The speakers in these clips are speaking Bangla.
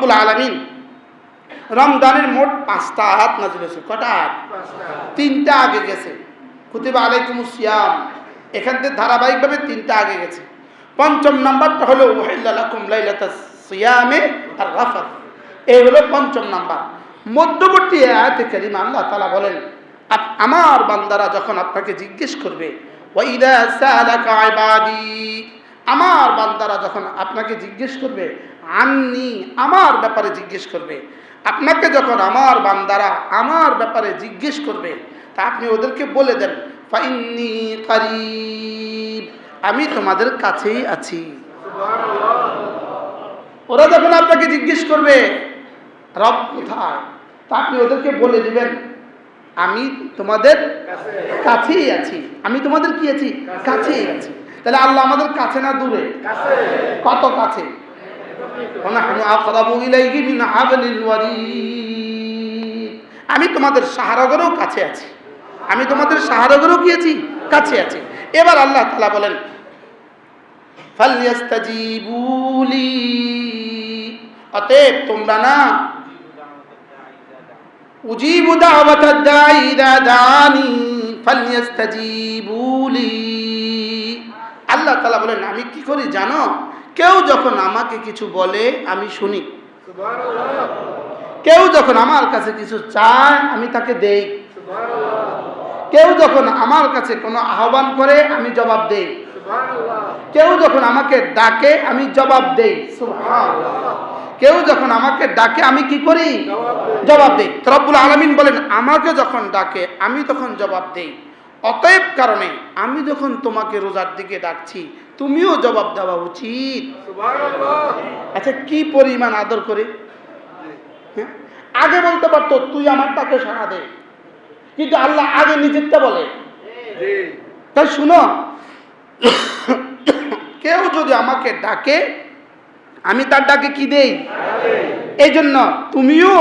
রব্বুল আলমিন। রমজানের মোট পাঁচটা আয়াত নাজিল হয়েছে। কটা আয়াত? তিনটা আগে গেছে। কুতিবা আলাইকুম সিয়াম। এখান থেকে ধারাবাহিকভাবে তিনটা আগে গেছে। পঞ্চম নাম্বারটা হলো ওয়াহিল্লাকুম লাইলাতা সিয়ামে আর রাফাত এই হলো পঞ্চম নাম্বার। মধ্যবর্তী আয়াতে কারিমা আল্লাহ তালা বলেন আপ- আমার বান্দারা যখন আপনাকে জিজ্ঞেস করবে ওয়াইদা সালাকা ইবাদি আমার বান্দারা যখন আপনাকে জিজ্ঞেস করবে আননি আমার ব্যাপারে জিজ্ঞেস করবে? আপনাকে যখন আমার বান্দারা আমার ব্যাপারে জিজ্ঞেস করবে তা আপনি ওদেরকে বলে দেন ফাইন্নি কারিব আমি তোমাদের কাছেই আছি। ওরা যখন আপনাকে জিজ্ঞেস করবে রব কোথায়? তা আপনি ওদেরকে বলে দিবেন আমি তোমাদের কাছেই আছি। আমি তোমাদের কি আছি? কাছেই আছি। তাহলে আল্লাহ আমাদের কাছে না দূরে? কত কাছে? আমি তোমাদের সাহারগরেও কাছে আছি। আমি তোমাদের সাহারগরও কি কাছে আছি। এবার আল্লাহ তালা বলেন অতএব তোমরা না উজিবু দাওয়াত দাই দাদানি ফালিয়াস্তাজিবুলি আল্লাহ তাআলা বলেন, আমি কি করি জানো? কেউ যখন আমাকে কিছু বলে, আমি শুনি। কেউ যখন আমার কাছে কিছু চায়, আমি তাকে দেই। কেউ যখন আমার কাছে কোনো আহ্বান করে, আমি জবাব দেই। কেউ যখন আমাকে ডাকে, আমি জবাব দেই। কেউ যখন আমাকে ডাকে, আমি কি করি? জবাব দেই। তো রব্বুল আলমিন বলেন, আমাকে যখন ডাকে, আমি তখন জবাব দেই। অতএব কারণে আমি যখন তোমাকে রোজার দিকে ডাকছি তুমিও জবাব দেওয়া উচিত। আচ্ছা কি পরিমাণ আদর করে? হ্যাঁ? আগে বলতে পারতো তুই আমার তাকে সাড়া দে। কিন্তু আল্লাহ আগে নিজেরটা বলে। তাই শুনো কেউ যদি আমাকে ডাকে আমি তার ডাকে কি দেই? এই জন্য তুমিও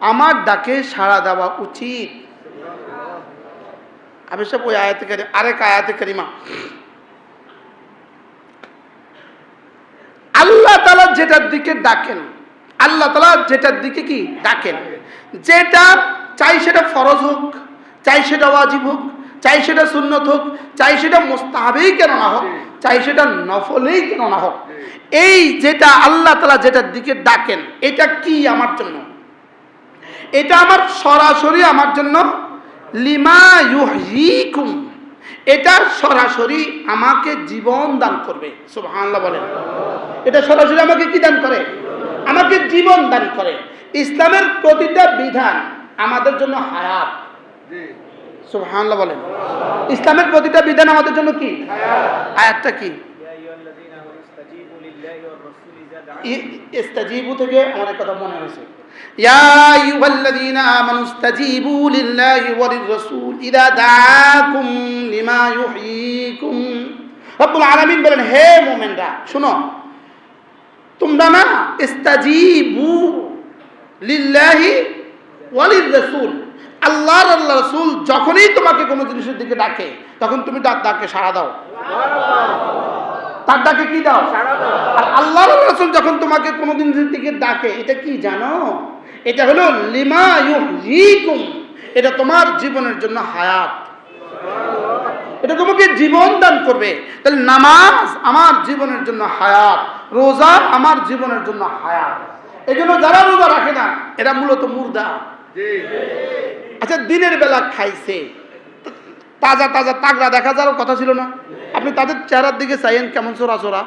আমার ডাকে সাড়া দেওয়া উচিত। আমি সব ওই আয়াতে কারি আরেক আয়াতে কারিমা। আল্লাহ তালা যেটার দিকে ডাকেন, আল্লাহ তালা যেটার দিকে কি? ডাকেন। যেটা চাই সেটা ফরজ হোক, চাই সেটা ওয়াজিব হোক, চাই সেটা সুন্নত হোক, চাই সেটা মোস্তাহাবেই কেন না হোক, চাই সেটা নফলেই কেন না হোক। এই যেটা আল্লাহ তালা যেটার দিকে ডাকেন, এটা কি আমার জন্য? এটা আমার সরাসরি আমার জন্য লিমা ইউহয়িকুম এটা সরাসরি আমাকে জীবন দান করবে। সুবহানাল্লাহ বলেন। এটা সরাসরি আমাকে কি দান করে? আমাকে জীবন দান করে। ইসলামের প্রতিটা বিধান আমাদের জন্য হায়াত। সুবহানাল্লাহ বলেন। ইসলামের প্রতিটা বিধান আমাদের জন্য কি? আয়াতটা কি? ইস্তাজিবু থেকে আমাদের কথা মনে হয়েছে। ইয়া আইয়ুহাল্লাযীনা আমানু ইস্তাজিবু লিল্লাহি ওয়া লির-রাসূল ইযা দাআকুম লিমা ইউহয়িকুম রব্বুল আলামিন বলেন, হে মুমিনরা, শুনো, তোমরা না ইস্তাজিবু লিল্লাহি ওয়া লির-রাসূল, আল্লাহর আল্লাহ রাসূল যখনই তোমাকে কোনো জিনিসের দিকে ডাকে, তখন তুমি তার ডাকে সাড়া দাও। তার ডাকে কি দাও? আর আল্লাহ রসুল যখন তোমাকে কোনোদিন দিকে ডাকে এটা কি জানো? এটা হলো লিমা এটা তোমার জীবনের জন্য হায়াত। এটা তোমাকে জীবন দান করবে। তাহলে নামাজ আমার জীবনের জন্য হায়াত রোজা আমার জীবনের জন্য হায়াত। এই জন্য যারা রোজা রাখে না এরা মূলত মুর্দা। আচ্ছা দিনের বেলা খাইছে। তাজা তাজা তাগড়া দেখা যাওয়ার কথা ছিল না। আপনি তাদের চেহারার দিকে চাইয়েন কেমন চোরা চোরা?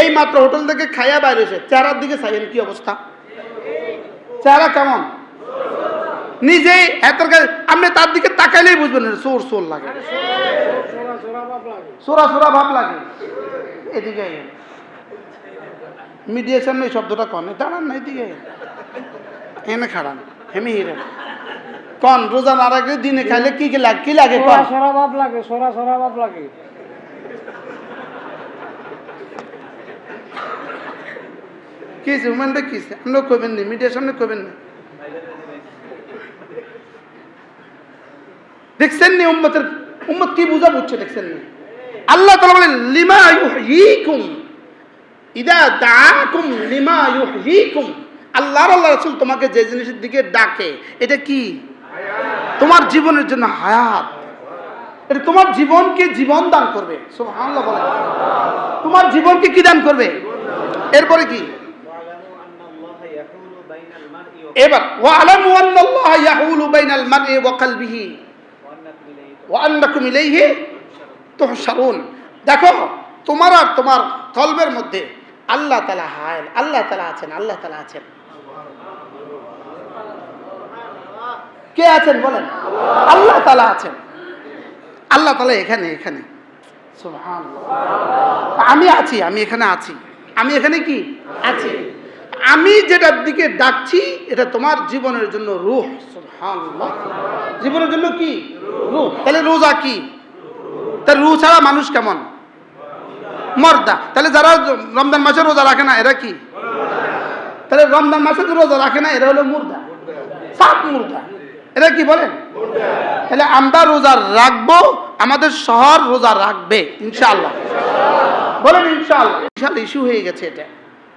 এই মাত্র হোটেল থেকে খাইয়া বাইরে এসে চেহারার দিকে চাইয়েন কি অবস্থা? চেহারা কেমন? নিজেই এতের কাছে আপনি তার দিকে তাকাইলেই বুঝবেন চোর চোর লাগে। সোরা সোরা ভাব লাগে। এদিকে মিডিয়েশন এই শব্দটা কন দাঁড়ান না, এদিকে এনে খাড়ান, হেমি হিরেন। কন রোজা না রাখলে দিনে খাইলে কি কি লাগে কি লাগে কন? সরা ভাব লাগে সরা সরা ভাব লাগে। কি উমেনটা কি আপনি কবেন নি মিডিয়ার সামনে কবেন না। দেখছেন নি উম্মতের উম্মত কি বুঝা বুঝছে দেখছেন নি? আল্লাহ তালা বলেন লিমা ইউহয়িকুম ইদা দাকুম লিমা ইউহয়িকুম আল্লাহর আল্লাহ রাসূল তোমাকে যে জিনিসের দিকে ডাকে এটা কি? তোমার জীবনের জন্য হায়াত। এটা তোমার জীবনকে জীবন দান করবে। তোমার জীবনকে কি দান করবে? এরপরে কি? এবার, ওয়ালামু আন্নাল্লাহ ইয়াহুলু বাইনাল মারই ওয়া কলবিহি ওয়া আন্নাকুম ইলাইহি তুহশারুন। দেখো, তোমার আর তোমার কলবের মধ্যে আল্লাহ তাআলা হায় আল্লাহ তাআলা আছেন, আল্লাহ তাআলা আছেন। কে আছেন বলেন? আল্লাহ তালা আছেন। আল্লাহ তালা এখানে এখানে। আমি আছি, আমি এখানে আছি। আমি এখানে কি? আছি। আমি যেটার দিকে ডাকছি, এটা তোমার জীবনের জন্য রুহ। জীবনের জন্য কি? রূহ। তাহলে রোজা কি? তাহলে রুহ ছাড়া মানুষ কেমন? মর্দা। তাহলে যারা রমজান মাসে রোজা রাখে না, এরা কি? তাহলে রমজান মাসে রোজা রাখে না, এরা হলো মুর্দা। সাত মুর্দা। এরা কি বলেন? তাহলে আমরা রোজা রাখব, আমাদের শহর রোজা রাখবে, ইনশাআল্লাহ। বলেন ইনশাআল্লাহ। বিশাল ইস্যু হয়ে গেছে এটা।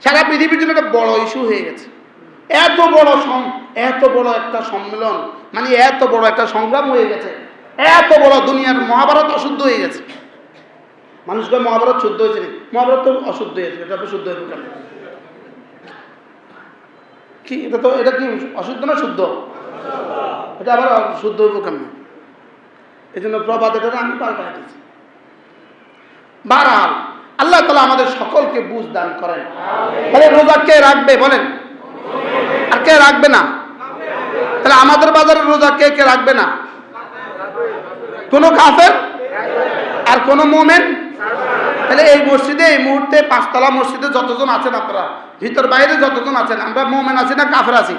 সারা পৃথিবীর জন্য একটা বড় ইস্যু হয়ে গেছে। এত বড় এত বড় একটা সম্মেলন মানে এত বড় একটা সংগ্রাম হয়ে গেছে। এত বড় দুনিয়ার মহাভারত অশুদ্ধ হয়ে গেছে। মানুষকে মহাভারত শুদ্ধ হয়েছে মহাভারত তো অশুদ্ধ হয়েছে এটা শুদ্ধ হয়েছে কি, এটা তো এটা কি অশুদ্ধ না শুদ্ধ? এটা আবার শুদ্ধ হইব কেমন? এই জন্য প্রবাদ এটা আমি পাল্টাই দিচ্ছি বারহাল আল্লাহ তালা আমাদের সকলকে বুঝ দান করেন। তাহলে রোজা কে রাখবে বলেন? আর কে রাখবে না? তাহলে আমাদের বাজারে রোজা কে কে রাখবে না? কোনো কাফের? আর কোন মোমেন? তাহলে এই মসজিদে এই মুহূর্তে পাঁচতলা মসজিদে যতজন আছেন আপনারা ভিতর বাইরে যতজন আছেন আমরা মোমেন আছি না কাফের আছি?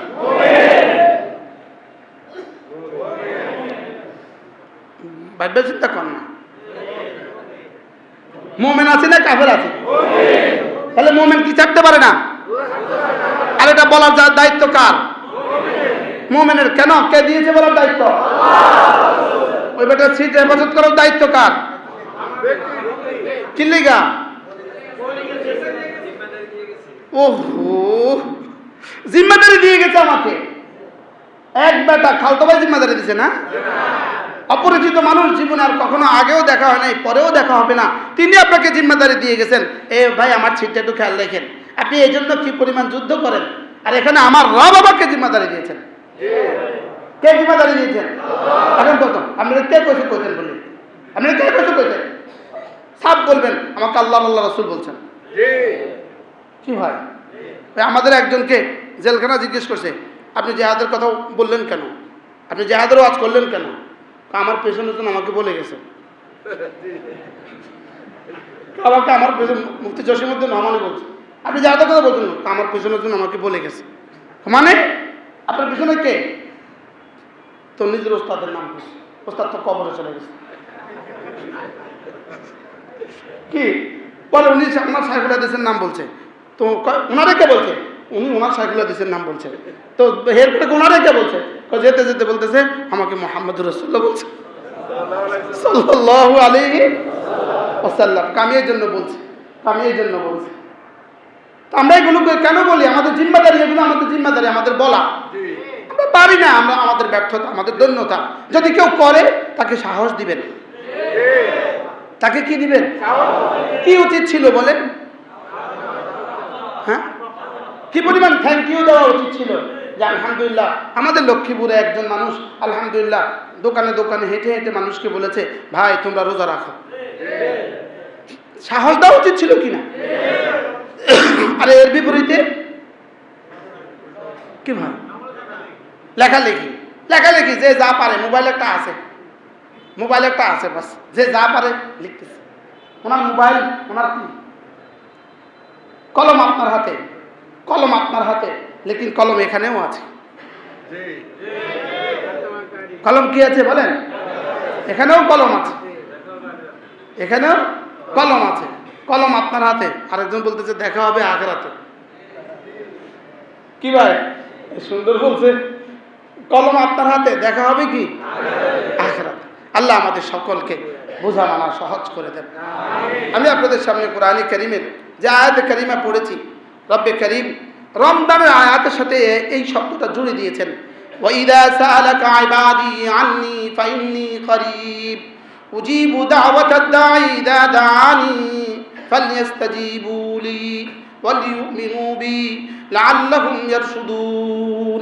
ভাববে চিন্তা কর না। মোমেন আছে না কাফের আছে? তাহলে মোমেন কি থাকতে পারে না? আর এটা বলার যা দায়িত্ব কার? মোমেনের। কেন? কে দিয়েছে বলার দায়িত্ব? ওই বেটার সিট হেফাজত করার দায়িত্ব কার? কিল্লিগা ওহো, জিম্মাদারি দিয়ে গেছে আমাকে। এক বেটা, খালতো ভাই জিম্মাদারি দিছে না? অপরিচিত মানুষ জীবনে আর কখনো আগেও দেখা হয় নাই, পরেও দেখা হবে না। তিনি আপনাকে জিম্মাদারি দিয়ে গেছেন। এ ভাই, আমার ছিটটা একটু খেয়াল রাখেন। আপনি এই জন্য কি পরিমাণ যুদ্ধ করেন? আর এখানে আমার রব আমাকে জিম্মাদারি দিয়েছেন। কে জিম্মাদারি দিয়েছেন? এখন কত আপনারা কে কইছে কইতেন বলি আপনারা কে কইছে কইতেন সাপ বলবেন, আমাকে আল্লাহ আল্লাহ রসুল বলছেন। কি হয়? আমাদের একজনকে জেলখানা জিজ্ঞেস করছে, আপনি জেহাদের কথা বললেন কেন? আপনি জেহাদের ওয়াজ করলেন কেন? আমার পেছনে জন আমাকে বলে গেছে। আমাকে আমার পেছনে মুক্তি জসীমুদ্দিন রহমানি বলছে। আপনি জেহাদের কথা বলছেন। আমার পেছনের জন্য আমাকে বলে গেছে। মানে? আপনার পিছনে কে? তো নিজের ওস্তাদের নাম ওস্তাদ তো কবরে চলে গেছে। কি? বলে উনি আমার সাইফুল হাদিসের নাম বলছে। তো ওনারে কে বলছে? উনি ওনার সাইফুল হাদিসের নাম বলছে। তো এরপরে ওনারে কে বলছে? যেতে যেতে বলতেছে আমাকে মোহাম্মদ রসুল্লাহ বলছে। জন্য বলছে কামিয়ের জন্য বলছে। তো আমরা এগুলোকে কেন বলি? আমাদের জিম্মাদারি এগুলো আমাদের জিম্মাদারি আমাদের বলা। আমরা পারি না আমরা আমাদের ব্যর্থতা আমাদের দৈন্যতা। যদি কেউ করে তাকে সাহস দিবেন। তাকে কি দিবেন? কি উচিত ছিল বলেন? হ্যাঁ? কি পরিমাণ থ্যাংক ইউ দেওয়া উচিত ছিল? যে আলহামদুলিল্লাহ, আমাদের লক্ষ্মীপুরে একজন মানুষ আলহামদুলিল্লাহ দোকানে দোকানে হেঁটে হেঁটে মানুষকে বলেছে, ভাই, তোমরা রোজা রাখো। সাহস দেওয়া উচিত ছিল কিনা? আর এর বিপরীতে, কি ভাই? লেখালেখি। লেখালেখি, যে যা পারে, মোবাইল একটা আছে। মোবাইল একটা আছে বাস। যে যা পারে, লিখতেছে। ওনার মোবাইল, ওনার কি? কলম আপনার হাতে। কলম আপনার হাতে। লেকিন কলম এখানেও আছে। কলম কি আছে বলেন? এখানেও কলম আছে। এখানেও কলম আছে। কলম আপনার হাতে। আরেকজন বলতেছে দেখা হবে আখরাতে। কি ভাই? সুন্দর বলছে। কলম আপনার হাতে দেখা হবে কি? আখরাতে। আল্লাহ আমাদের সকলকে বোঝা মানা সহজ করে দেন। আমি আপনাদের সামনে কোরআনী করিমের যে আয়াতে কারিমা পড়েছি রব্বে করিম রমজানের আয়াতের সাথে এই শব্দটা জুড়ে দিয়েছেন وإذا سألك عبادي عني فإني قريب أجيب دعوة الداعي إذا دعاني فليستجيبوا لي وليؤمنوا بي لعلهم يرشدون